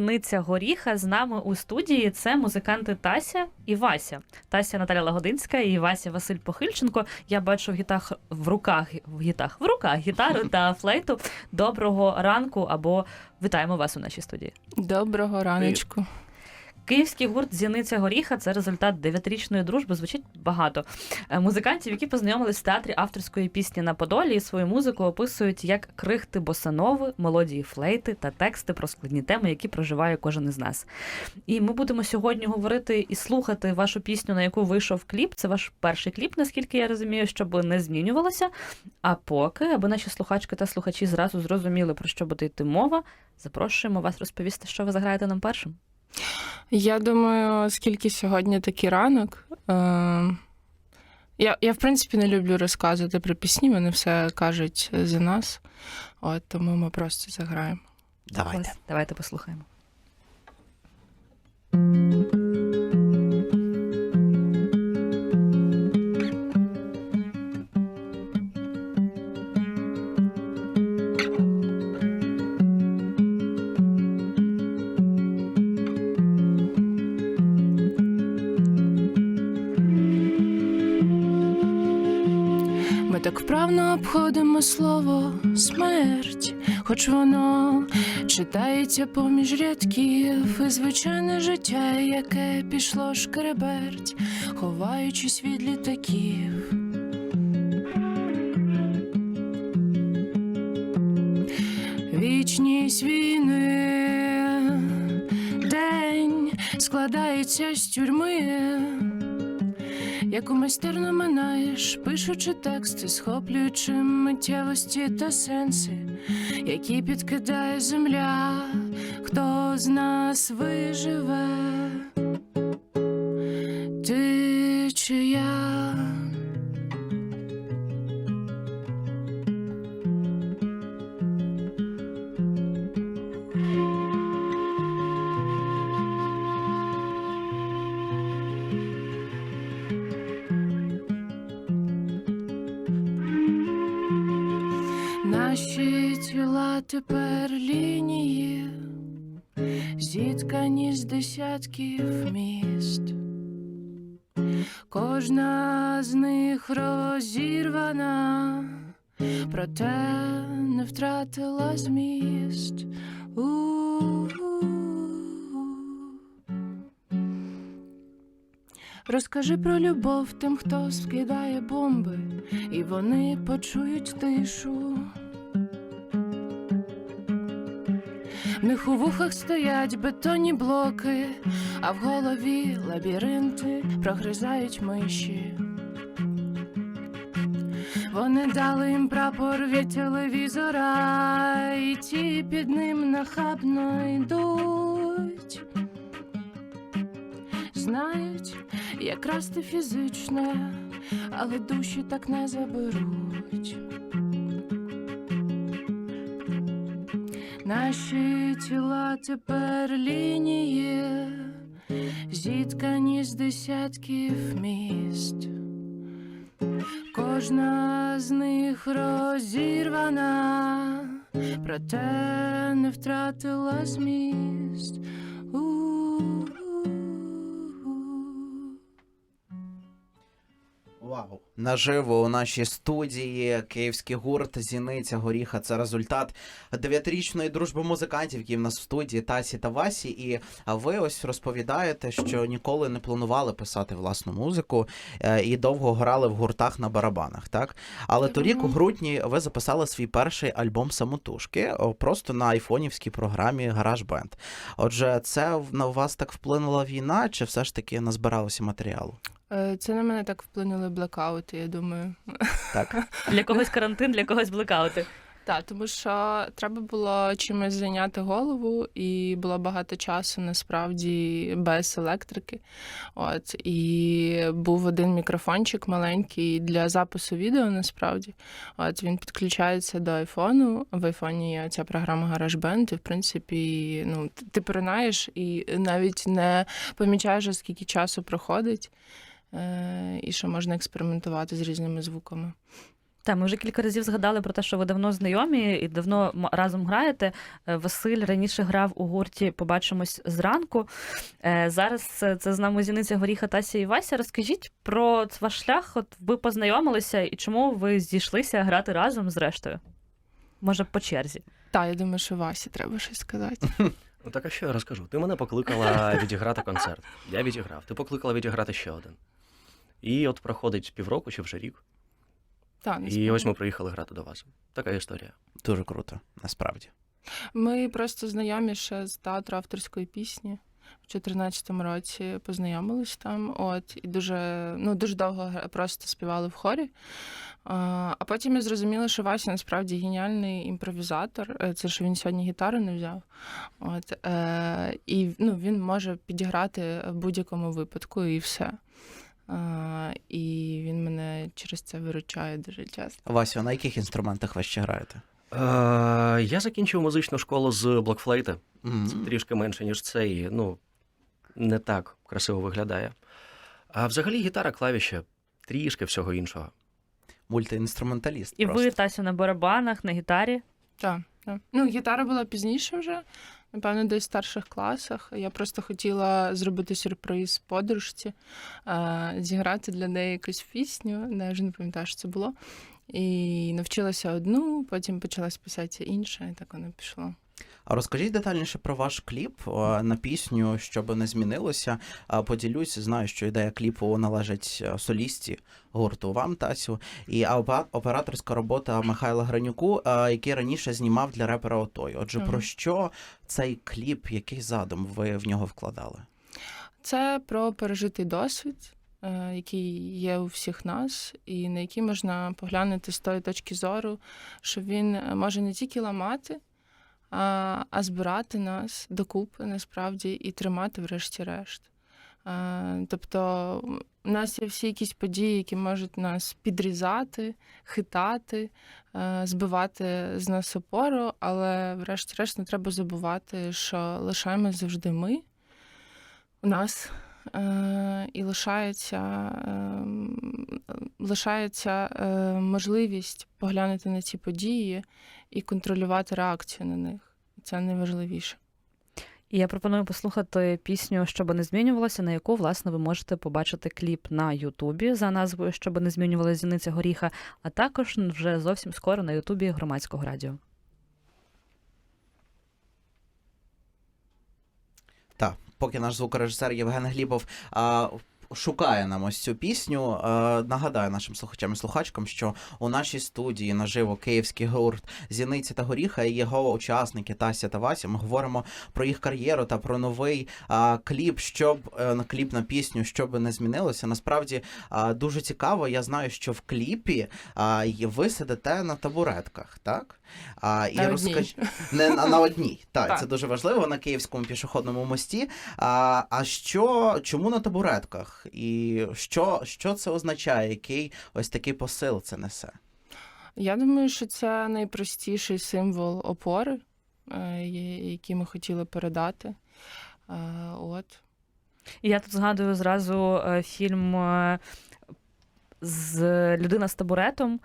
Ниця Горіха з нами у студії. Це музиканти Тася і Вася. Тася Наталя Лагодинська і Вася Василь Похильченко. Я бачу в гітах в руках в гітах в руках гітару та флейту. Доброго ранку або вітаємо вас у нашій студії. Доброго раночку. Київський гурт Зіниця Горіха це результат дев'ятирічної дружби. Звучить багато Е, музикантів, які познайомились в театрі авторської пісні на Подолі, і свою музику описують як крихти босанови, мелодії флейти та тексти про складні теми, які проживає кожен із нас. І ми будемо сьогодні говорити і слухати вашу пісню, на яку вийшов кліп. Це ваш перший кліп, наскільки я розумію, щоб не змінювалося. А поки, аби наші слухачки та слухачі зразу зрозуміли, про що буде йти мова, запрошуємо вас розповісти, що ви заграєте нам першим. Я думаю, оскільки сьогодні такий ранок. Е- я, я, в принципі, не люблю розказувати про пісні, вони все кажуть за нас. От тому ми просто заграємо. Давайте. Давайте послухаємо. Хоч воно читається поміж рядків, і звичайне життя, яке пішло шкереберть, ховаючись від літаків. Вічність війни, день складається з тюрми яку майстерно минаєш, пишучи тексти, схоплюючи миттєвості та сенси, які підкидає земля, хто з нас виживе, Наші тіла тепер лінії, зіткані з десятків міст. Кожна з них розірвана, проте не втратила зміст. У-у-у. Розкажи про любов тим, хто скидає бомби, і вони почують тишу. В них у вухах стоять бетонні блоки, а в голові лабіринти прогризають миші. Вони дали їм прапор від телевізора, і ті під ним нахабно йдуть. Знають, як красти фізичне, але душі так не заберуть. Наші тіла тепер лінії, зіткані з десятків міст. Кожна з них розірвана, проте не втратила зміст. У-у-у. Вау. Наживо у нашій студії київський гурт Зіниця Горіха. Це результат дев'ятирічної дружби музикантів, які в нас в студії Тасі та Васі. І а, ви ось розповідаєте, що ніколи не планували писати власну музику е, і довго грали в гуртах на барабанах. Так, але торік у грудні ви записали свій перший альбом самотужки просто на айфонівській програмі GarageBand. Отже, це в- на вас так вплинула війна, чи все ж таки назбиралося матеріалу? Е, Це на мене так вплинули блекаути, я думаю. Так. Для когось карантин, для когось блекаути. Так, тому що треба було чимось зайняти голову, і було багато часу насправді без електрики. От і був один мікрофончик маленький для запису відео. Насправді, от він підключається до айфону. В айфоні є ця програма GarageBand, і в принципі, ну ти поринаєш і навіть не помічаєш, скільки часу проходить, і що можна експериментувати з різними звуками. Так, ми вже кілька разів згадали про те, що ви давно знайомі і давно разом граєте. Е, Василь раніше грав у гурті Побачимось зранку. Е, Зараз це, з нами зіниця Горіха Тася і Вася. Розкажіть про ваш шлях. От ви познайомилися і чому ви зійшлися грати разом з рештою? Може, по черзі. Так, я думаю, що Васі треба щось сказати. Ну так а що я розкажу? Ти мене покликала відіграти концерт. Я відіграв. Ти покликала відіграти ще один. І от проходить півроку чи вже рік. Так, І ось ми приїхали грати до вас. Така історія. Дуже круто, насправді. Ми просто знайомі ще з театру авторської пісні. В 2014 році познайомились там, от і дуже ну дуже довго просто співали в хорі. А, а потім я зрозуміла, що Вася насправді геніальний імпровізатор. Е, Це що він сьогодні гітару не взяв. От е, і ну, він може підіграти в будь-якому випадку, і все. А, і він мене через це виручає дуже часто. Васю, на яких інструментах ви ще граєте? Е, я закінчив музичну школу з блокфлейти. М. Це трішки менше, ніж це, і ну, не так красиво виглядає. А взагалі гітара, клавіші, трішки всього іншого. Мультиінструменталіст. І просто. ви, Тасю, на барабанах, на гітарі. Так, так. Ну, гітара була пізніше вже, напевно, десь в старших класах. Я просто хотіла зробити сюрприз подружці, е, зіграти для неї якусь пісню, я вже не пам'ятаю, що це було. І навчилася одну, потім почалась писати інша, і так воно пішло. А розкажіть детальніше про ваш кліп е, на пісню, щоб не змінилося. Поділюсь, знаю, що ідея кліпу належить е, солісті гурту вам, Тасю, і операторська робота Михайла Гранюку, е, який раніше знімав для репера Отой. Отже, про що цей кліп, який задум ви в нього вкладали? Це про пережитий досвід, який є у всіх нас, і на який можна поглянути з тої точки зору, що він може не тільки ламати, а, а збирати нас докупи насправді і тримати врешті-решт. Тобто у нас є всі якісь події, які можуть нас підрізати, хитати, збивати з нас опору, але врешті-решт не треба забувати, що лишаємось завжди ми у нас. І лишається, лишається е, можливість поглянути на ці події і контролювати реакцію на них. Це найважливіше. І я пропоную послухати пісню Щоби не змінювалося, на яку, власне, ви можете побачити кліп на Ютубі за назвою Щоби не змінювалася зіниця горіха, а також вже зовсім скоро на Ютубі громадського радіо. Так, поки наш звукорежисер Євген Глібов а, шукає нам ось цю пісню. А, нагадаю нашим слухачам і слухачкам, що у нашій студії наживо київський гурт Зіниці та Горіха і його учасники Тася та Вася. Ми говоримо про їх кар'єру та про новий кліп, щоб е, на кліп на пісню, щоб не змінилося. Насправді дуже цікаво. Я знаю, що в кліпі ви сидите на табуретках, так? А, і розкаж... Не на, на одній. Так, Так. це дуже важливо на київському пішохідному мості. А, а що, чому на табуретках? І що, що це означає? Який ось такий посил це несе? Я думаю, що це найпростіший символ опори, е, який ми хотіли передати. Е, От. Я тут згадую зразу е, фільм з людина з табуретом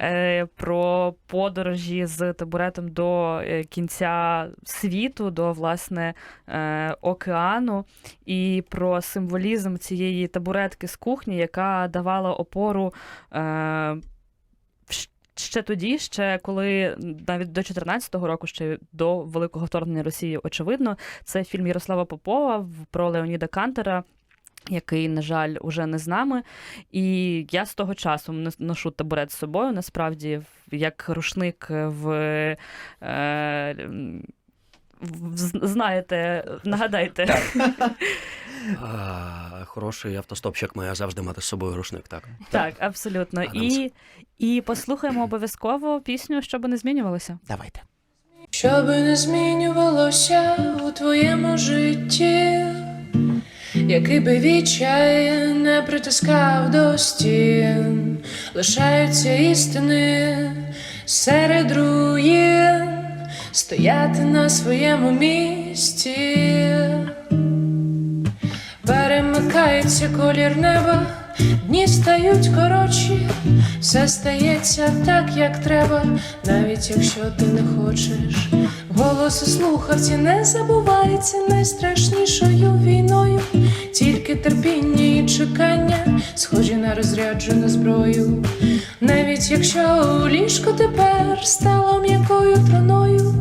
е, про подорожі з табуретом до е, кінця світу, до власне е, океану, і про символізм цієї табуретки з кухні, яка давала опору. Е, Ще тоді, ще коли навіть до 14-го року, ще до великого вторгнення Росії, очевидно, це фільм Ярослава Попова про Леоніда Кантера, який, на жаль, уже не з нами. І я з того часу ношу табурет з собою, насправді, як рушник в. Е, знаєте, нагадайте. А, хороший автостопщик має завжди мати з собою рушник, так. Так, абсолютно. І, і послухаємо обов'язково пісню, щоб не змінювалося. Давайте. Щоби не змінювалося у твоєму житті, який би відчай не притискав до стін, лишаються істини серед руїн, стояти на своєму місці, перемикається колір неба, дні стають коротші, все стається так, як треба, навіть якщо ти не хочеш. Голос у слухавці не забувається найстрашнішою війною, тільки терпіння і чекання, схожі на розряджену зброю. Навіть якщо у ліжко тепер стало м'якою труною.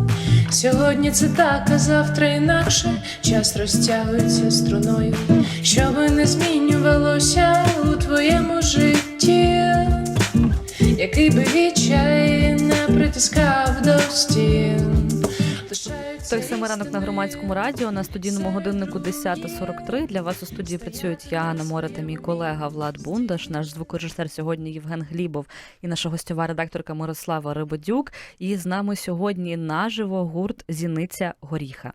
Сьогодні це так, а завтра інакше час розтягується струною, щоби не змінювалося у твоєму житті, який би відчай не притискав до стін. Той самий ранок на громадському радіо на студійному годиннику 10.43. Для вас у студії працюють я, Анна Мора та мій колега Влад Бундаш, наш звукорежисер сьогодні Євген Глібов і наша гостьова редакторка Мирослава Рибодюк. І з нами сьогодні наживо гурт Зіниця Горіха.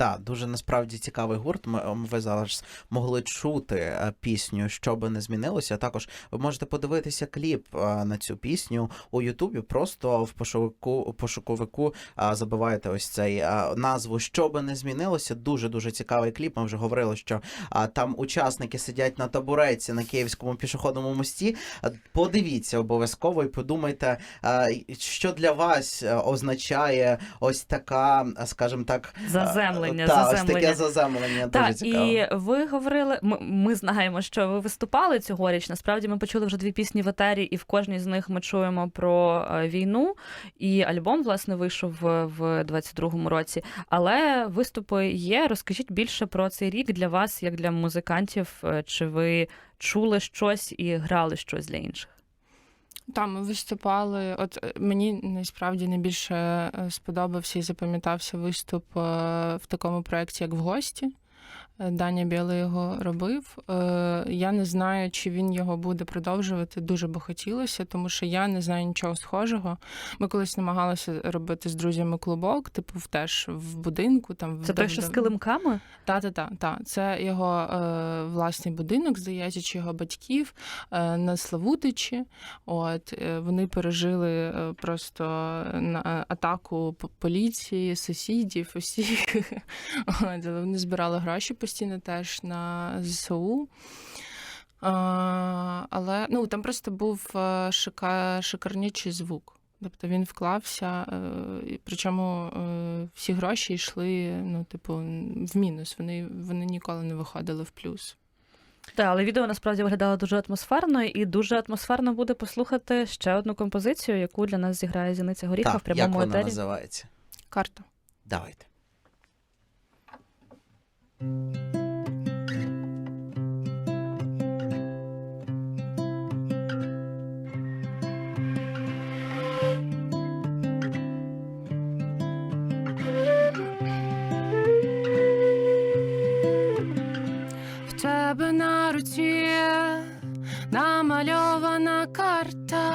Так, дуже насправді цікавий гурт. Ви зараз могли чути е, пісню, що би не змінилося. Також ви можете подивитися кліп е, на цю пісню у Ютубі. Просто в пошуку, пошуковику е, забиваєте ось цей назву Що би не змінилося. Дуже дуже цікавий кліп. Ми вже говорили, що там учасники сидять на табуреці на київському пішохідному мості. Подивіться обов'язково і подумайте, що для вас означає ось така, скажімо так, Заземлення, та, ось таке заземлення дуже Так, цікаво. і ви говорили, ми, ми знаємо, що ви виступали цьогоріч. Насправді ми почули вже дві пісні в етері, і в кожній з них ми чуємо про е, війну. І альбом, власне, вийшов в, в 22-му році. Але виступи є. Розкажіть більше про цей рік для вас, як для музикантів. Е, Чи ви чули щось і грали щось для інших? Там ми виступали. От е, мені насправді найбільше е, сподобався і запам'ятався виступ е, в такому проєкті, як в гості. Е, Даня Білий його робив. Е, Я не знаю, чи він його буде продовжувати. Дуже би хотілося, тому що я не знаю нічого схожого. Ми колись намагалися робити з друзями клубок, типу, теж в будинку. Там Це той, що з килимками? та, та. Це його е, власний будинок, здається, чи його батьків е, на Славутичі. От е, вони пережили е, просто на атаку поліції, сусідів, усіх. От, але вони збирали гроші постійно теж на ЗСУ. А, але ну, там просто був е, шика, шикарнючий звук. Тобто він вклався, е, причому е, всі гроші йшли, ну, типу, в мінус. Вони, вони ніколи не виходили в плюс. Так, але відео насправді виглядало дуже атмосферно, і дуже атмосферно буде послухати ще одну композицію, яку для нас зіграє Зіниця Горіха в Так, як прямому вона етері. називається? Карта. Давайте. Тебе на руці намальована карта,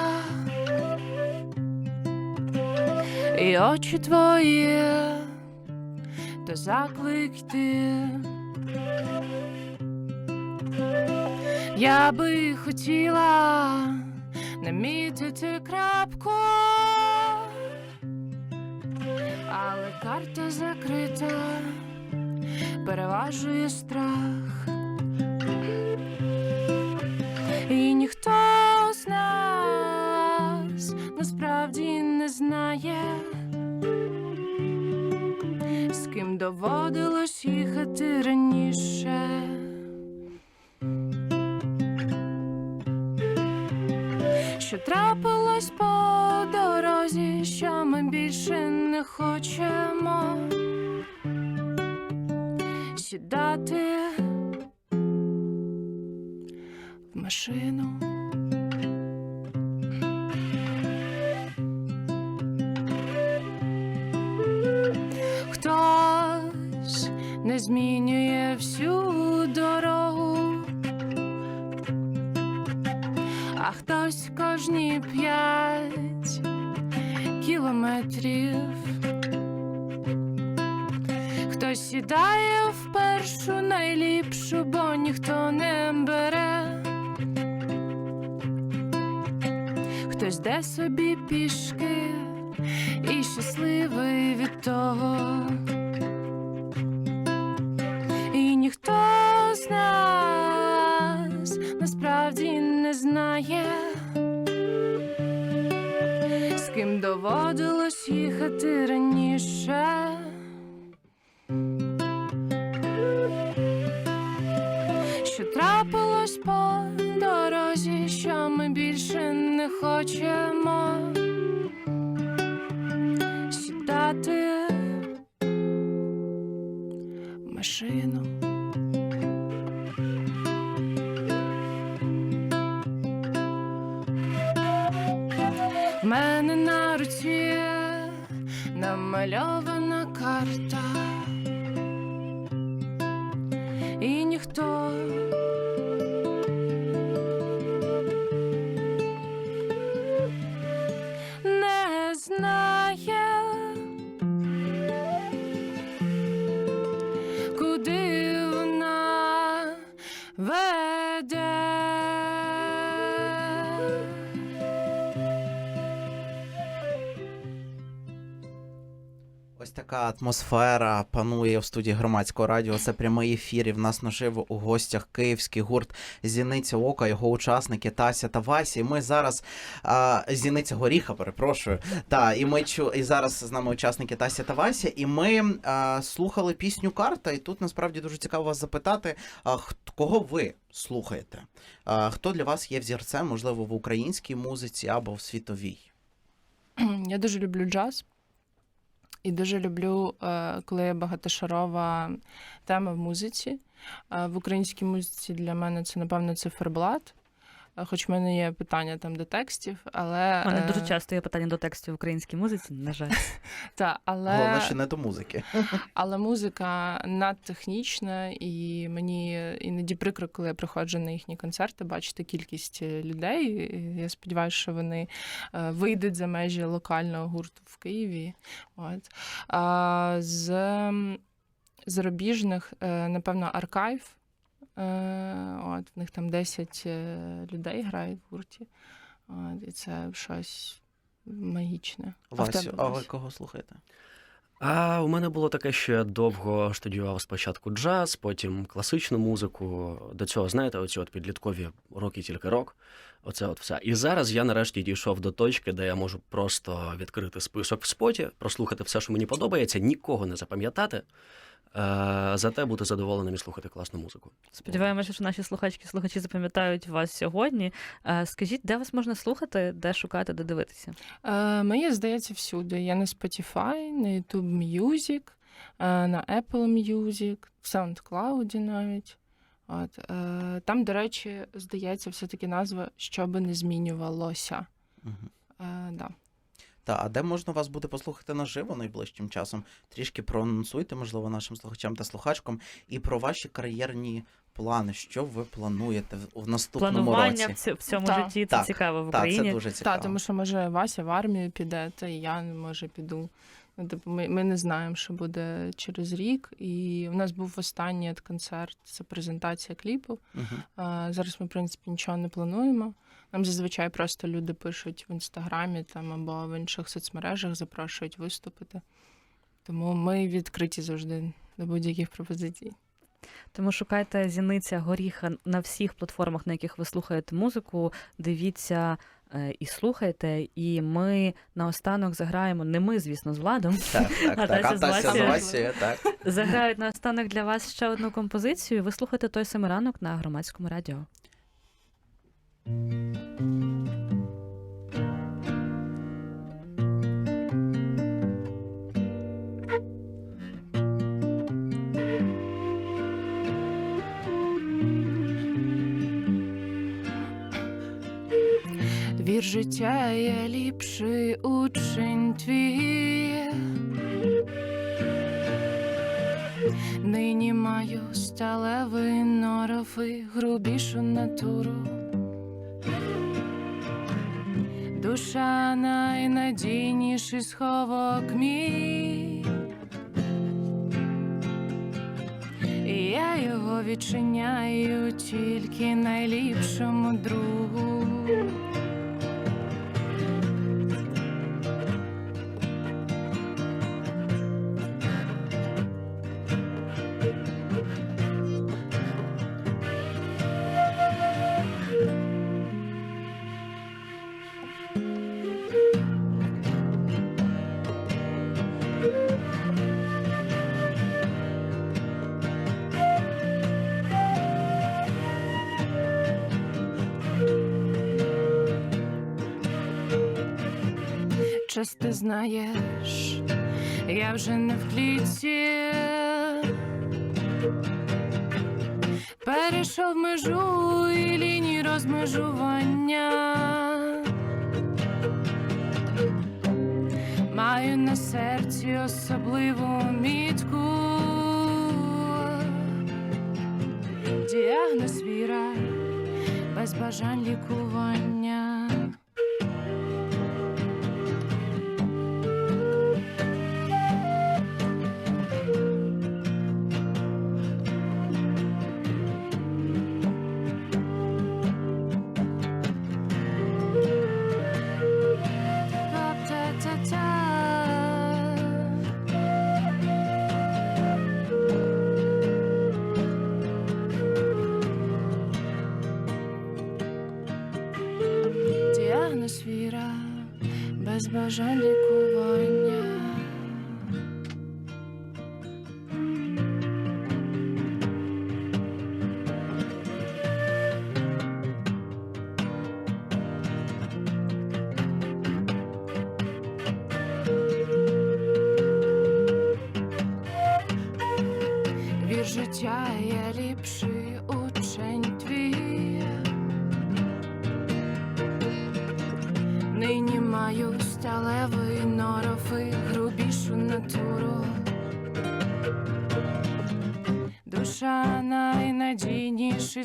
і очі твої, то заклик ти. Я би хотіла намітити крапку, але карта закрита переважує страх. І ніхто з нас насправді не знає, доводилось їхати раніше. Що трапилось по дорозі, що ми більше не хочемо сідати в машину. Змінює всю дорогу, а хтось кожні п'ять кілометрів. Хтось сідає в першу найліпшу, бо ніхто не бере. Хтось де собі пішки і щасливий від того. Доводилось їхати раніше. Що трапилось по дорозі, що ми більше не хочемо В мене на руці намальована карта, і ніхто така атмосфера панує в студії громадського радіо. Це прямий ефір. І в нас наживо у гостях київський гурт Зіниця Ока, його учасники Тася та Вася. І ми зараз а, Зіниця Горіха, перепрошую. Та і ми чу і зараз з нами учасники Тася та Вася. І ми а, слухали пісню Карта. І тут насправді дуже цікаво вас запитати, а, кого ви слухаєте? А, хто для вас є взірцем, можливо, в українській музиці або в світовій? Я дуже люблю джаз. І дуже люблю, е, коли є багатошарова тема в музиці. Е, В українській музиці для мене це, напевно, циферблат. Е, Хоч в мене є питання там до текстів, але. У мене е, дуже часто є питання до текстів в українській музиці, на жаль. Та, але... Головне, що не до музики. Але музика надтехнічна, і мені іноді прикро, коли я приходжу на їхні концерти, бачити кількість е, людей. І Я сподіваюся, що вони вийдуть за межі локального гурту в Києві. От. А з зарубіжних, напевно, аркайв. От, в них там 10 е, людей грають в гурті. От, і це щось магічне. А Васю, а ви кого слухаєте? А у мене було таке, що я довго студіював спочатку джаз, потім класичну музику. До цього, знаєте, оці от підліткові роки тільки рок. Оце от все. І зараз я нарешті дійшов до точки, де я можу просто відкрити список в споті, прослухати все, що мені подобається, нікого не запам'ятати. Е, зате бути задоволеним і слухати класну музику. Сподіваємося, що наші слухачки слухачі запам'ятають вас сьогодні. Е, Скажіть, де вас можна слухати, де шукати, де дивитися? Е, Мені здається всюди. Я на Spotify, на YouTube Music, на Apple Music, в SoundCloud навіть. От, е, там, до речі, здається, все-таки назва що би не змінювалося. Е, да. Та, а де можна вас буде послухати наживо найближчим часом? Трішки проанонсуйте, можливо, нашим слухачам та слухачкам, і про ваші кар'єрні плани. Що ви плануєте в- наступному Планування році? ці- в цьому Так. житті це Так, цікаво в Так, Україні. це дуже цікаво. Так, тому що може Вася в армію піде, та і я може піду. Ну, типу, ми, ми не знаємо, що буде через рік. І у нас був останній концерт, це презентація кліпу. А, Зараз ми, в принципі, нічого не плануємо. Нам зазвичай просто люди пишуть в інстаграмі там або в інших соцмережах, запрошують виступити. Тому ми відкриті завжди до будь-яких пропозицій. Тому шукайте зіниця горіха на всіх платформах, на яких ви слухаєте музику. Дивіться і слухайте. І ми наостанок заграємо. Не ми, звісно, з владом. Так, так, А так. Тася з так. Заграють наостанок для вас ще одну композицію. Ви слухаєте той самий ранок на громадському радіо. Вір життя є ліпший учень твій. Нині маю сталевий і грубішу натуру. Душа найнадійніший сховок мій. Я його відчиняю тільки найліпшому другу. Водночас ти знаєш, я вже не в клітці. Перейшов межу і лінії розмежування. Маю на серці особливу мітку. Діагноз віра без бажань лікування.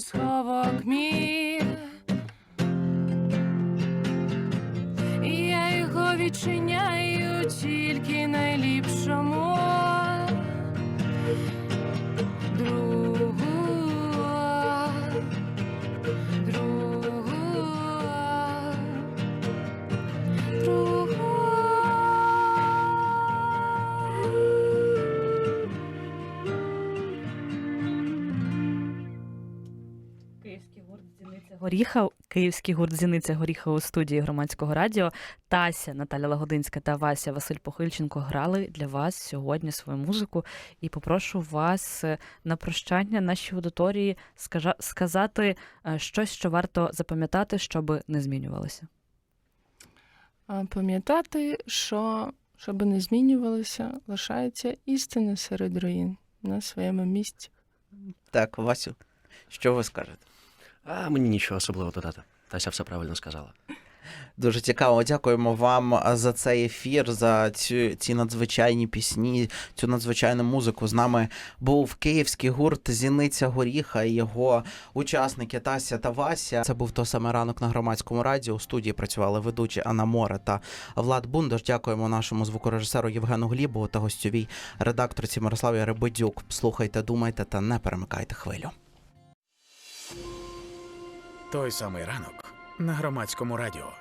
Найнадійніший Горіха, Київський гурт Зіниця Горіха у студії громадського радіо. Тася Наталя Лагодинська та Вася Василь Похильченко грали для вас сьогодні свою музику. І попрошу вас е, на прощання нашій аудиторії сказати е, щось, що варто запам'ятати, щоб не змінювалося. Пам'ятати, що щоб не змінювалося, лишається істина серед руїн на своєму місці. Так, Васю, що ви скажете? А мені нічого особливого додати. Тася все правильно сказала. Дуже цікаво. Дякуємо вам за цей ефір, за цю ці надзвичайні пісні, цю надзвичайну музику. З нами був київський гурт Зіниця Горіха і його учасники Тася та Вася. Це був то саме ранок на громадському радіо. У студії працювали ведучі Анна Море та Влад Бундош. Дякуємо нашому звукорежисеру Євгену Глібову та гостьовій редакторці Мирославі Ребедюк. Слухайте, думайте та не перемикайте хвилю. Той самий ранок на громадському радіо.